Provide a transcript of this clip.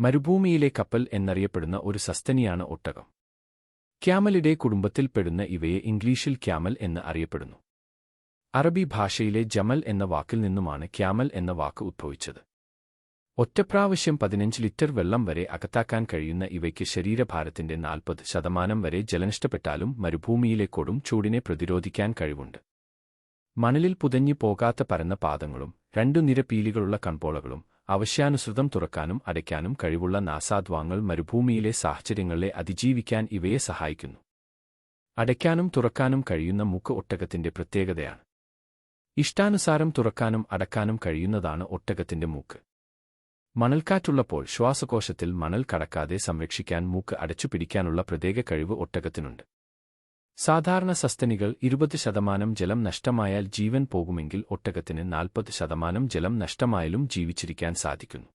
മരുഭൂമിയിലെ കപ്പൽ എന്നറിയപ്പെടുന്ന ഒരു സസ്തനിയാണ് ഒട്ടകം. ക്യാമലിഡേ കുടുംബത്തിൽപ്പെടുന്ന ഇവയെ ഇംഗ്ലീഷിൽ ക്യാമൽ എന്ന് അറിയപ്പെടുന്നു. അറബി ഭാഷയിലെ ജമൽ എന്ന വാക്കിൽ നിന്നുമാണ് ക്യാമൽ എന്ന വാക്ക് ഉദ്ഭവിച്ചത്. ഒറ്റപ്രാവശ്യം പതിനഞ്ച് ലിറ്റർ വെള്ളം വരെ അകത്താക്കാൻ കഴിയുന്ന ഇവയ്ക്ക് ശരീരഭാരത്തിന്റെ നാൽപ്പത് ശതമാനം വരെ ജലനഷ്ടപ്പെട്ടാലും മരുഭൂമിയിലെ കൊടും ചൂടിനെ പ്രതിരോധിക്കാൻ കഴിവുണ്ട്. മണലിൽ പുതഞ്ഞു പോകാത്ത പരന്ന പാദങ്ങളും രണ്ടു നിര പീലികളുള്ള കൺപോളകളും അവശ്യാനുസൃതം തുറക്കാനും അടയ്ക്കാനും കഴിവുള്ള നാസാദ്വാങ്ങൾ മരുഭൂമിയിലെ സാഹചര്യങ്ങളെ അതിജീവിക്കാൻ ഇവയെ സഹായിക്കുന്നു. അടയ്ക്കാനും തുറക്കാനും കഴിയുന്ന മൂക്ക് ഒട്ടകത്തിന്റെ പ്രത്യേകതയാണ്. ഇഷ്ടാനുസാരം തുറക്കാനും അടക്കാനും കഴിയുന്നതാണ് ഒട്ടകത്തിന്റെ മൂക്ക്. മണൽക്കാറ്റുള്ളപ്പോൾ ശ്വാസകോശത്തിൽ മണൽ കടക്കാതെ സംരക്ഷിക്കാൻ മൂക്ക് അടച്ചുപിടിക്കാനുള്ള പ്രത്യേക കഴിവ് ഒട്ടകത്തിനുണ്ട്. സാധാരണ സസ്തനികൾ ഇരുപത് ശതമാനം ജലം നഷ്ടമായാൽ ജീവൻ പോകുമെങ്കിൽ ഒട്ടകത്തിന് നാൽപ്പത് ശതമാനം ജലം നഷ്ടമായാലും ജീവിച്ചിരിക്കാൻ സാധിക്കുന്നു.